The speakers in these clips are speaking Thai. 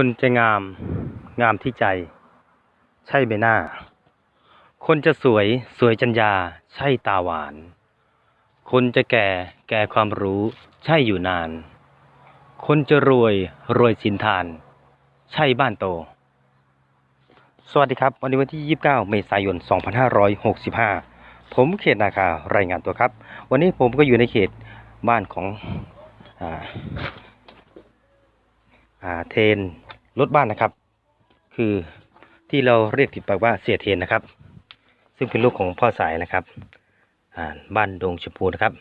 คนจะงามงามที่ใจ ใช่ใบหน้า คนจะสวยสวยจัญญา ใช่ตาหวาน คนจะแก่แก่ความรู้ ใช่อยู่นาน คนจะรวยรวยสินทาน ใช่บ้านโต สวัสดีครับ วันนี้วันที่ 29 เมษายน 2565 ผมเขตนาคารายงานตัวครับ วันนี้ผมก็อยู่ในเขตบ้านของอ่าอ่าเทน รถบ้านนะครับ คือที่เราเรียกติดปากว่าเสียเทนนะครับ ซึ่งเป็นลูกของพ่อสายนะครับบ้านดงชมพูนะครับ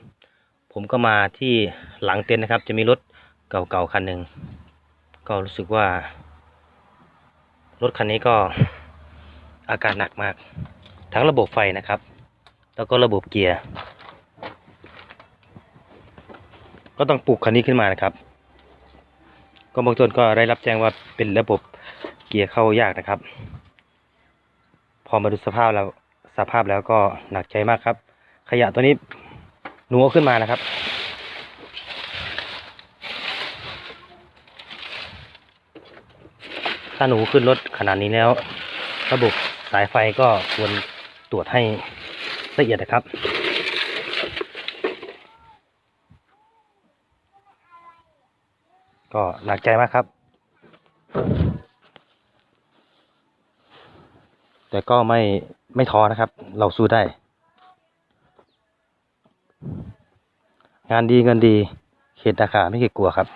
ผมก็มาที่หลังเต็นท์นะครับ จะมีรถเก่าๆคันหนึ่งก็รู้สึกว่า รถคันนี้ก็อาการหนักมาก ทั้งระบบไฟนะครับ แล้วก็ระบบเกียร์ ก็ต้องปลูกคันนี้ขึ้นมานะครับ ก็เบื้องต้นก็ได้รับแจ้งว่าเป็นระบบเกียร์เข้ายากนะครับ พอมาดูสภาพแล้วสภาพแล้วก็หนักใจมากครับ ขยะตัวนี้หนูเอาขึ้นมานะครับ ถ้าหนูขึ้นรถขนาดนี้แล้ว ระบบสายไฟก็ควรตรวจให้ละเอียดนะครับ ก็หนักใจมากครับ แต่ก็ไม่ไม่ท้อนะครับ เราสู้ได้ งานดีเงินดีเขตนาคาไม่เคยกลัวครับ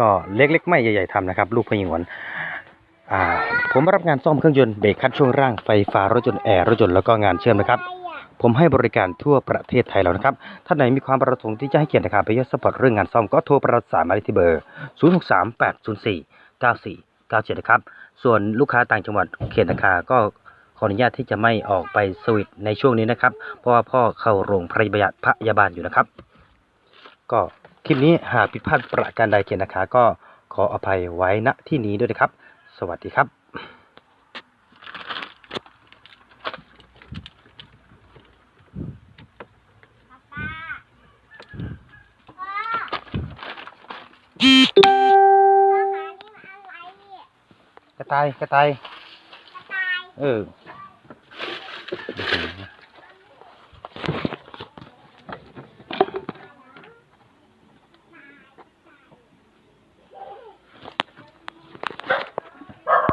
ก็เล็กๆ ไม่ใหญ่ๆทำนะครับ ลูกพยิงหวนอ่าผมรับงานซ่อมเครื่องยนต์เบรกคัดช่วงร่างไฟฟ้ารถยนต์แอร์รถยนต์แล้วก็งานเชื่อมนะครับ ผมให้บริการทั่วประเทศไทยแล้วนะครับ ท่านไหนมีความประสงค์ที่จะให้เกียรตินะครับไปยศสปอร์ตเรื่องงานซ่อมก็โทรประสานมาที่เบอร์ 0 6 3 8 0 4 9 4 9 7 นะครับ ส่วนลูกค้าต่างจังหวัดเขตนาคาก็ขออนุญาตที่จะไม่ออกไปสวิตในช่วงนี้นะครับ เพราะว่าพ่อเข้าโรงพยาบาลพยาบาลอยู่นะครับ ก็คลิปนี้หากผิดพลาดประการใดเขตนาคาก็ขออภัยไว้ณที่นี้ด้วยนะครับ สวัสดีครับ กระต่ายกระต่ายเออ